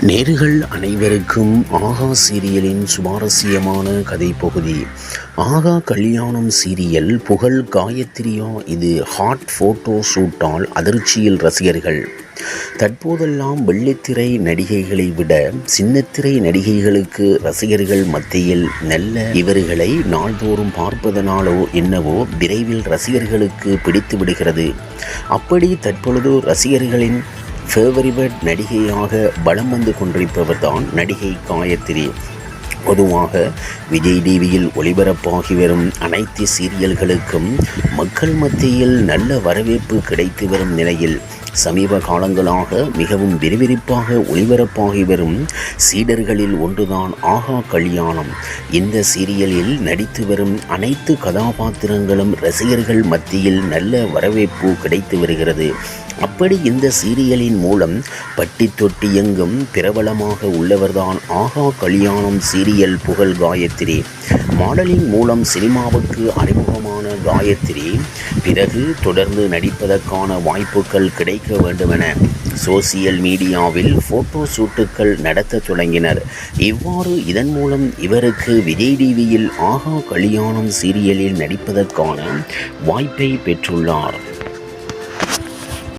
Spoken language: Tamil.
நேர்கள் அனைவருக்கும் ஆகா சீரியலின் சுவாரஸ்யமான கதை பகுதி ஆகா கல்யாணம் சீரியல் புகழ் காயத்ரியா இது ஹாட் ஃபோட்டோ ஷூட்டால் அதிர்ச்சியில் ரசிகர்கள். தற்போதெல்லாம் வெள்ளித்திரை நடிகைகளை விட சின்னத்திரை நடிகைகளுக்கு ரசிகர்கள் மத்தியில் நல்ல இவர்களை நாள்தோறும் பார்ப்பதனாலோ என்னவோ விரைவில் ரசிகர்களுக்கு பிடித்து விடுகிறது. அப்படி தற்பொழுது ரசிகர்களின் ஃபேவரிட் நடிகையாக பலம் வந்து கொண்டிருப்பவர் தான் நடிகை காயத்ரி. பொதுவாக விஜய் டிவியில் ஒளிபரப்பாகி வரும் அனைத்து சீரியல்களுக்கும் மக்கள் மத்தியில் நல்ல வரவேற்பு கிடைத்து வரும் நிலையில் சமீப காலங்களாக மிகவும் விறுவிறுப்பாக ஒளிபரப்பாகி வரும் சீடர்களில் ஒன்றுதான் ஆகா கல்யாணம். இந்த சீரியலில் நடித்து வரும் அனைத்து கதாபாத்திரங்களும் ரசிகர்கள் மத்தியில் நல்ல வரவேற்பு கிடைத்து வருகிறது. அப்படி இந்த சீரியலின் மூலம் பட்டி தொட்டி எங்கும் பிரபலமாக உள்ளவர்தான் ஆகா கல்யாணம் சீரியல் புகழ் காயத்ரி. மாடலிங் மூலம் சினிமாவுக்கு அறிமுகமான காயத்ரி. பிறகு தொடர்ந்து நடிப்பதற்கான வாய்ப்புகள் கிடைக்க வேண்டுமென சோசியல் மீடியாவில் ஃபோட்டோ ஷூட்டுகள் நடத்த தொடங்கினர். இவ்வாறு இதன் மூலம் இவருக்கு விஜய் டிவியில் ஆகா கல்யாணம் சீரியலில் நடிப்பதற்கான வாய்ப்பை பெற்றுள்ளார்.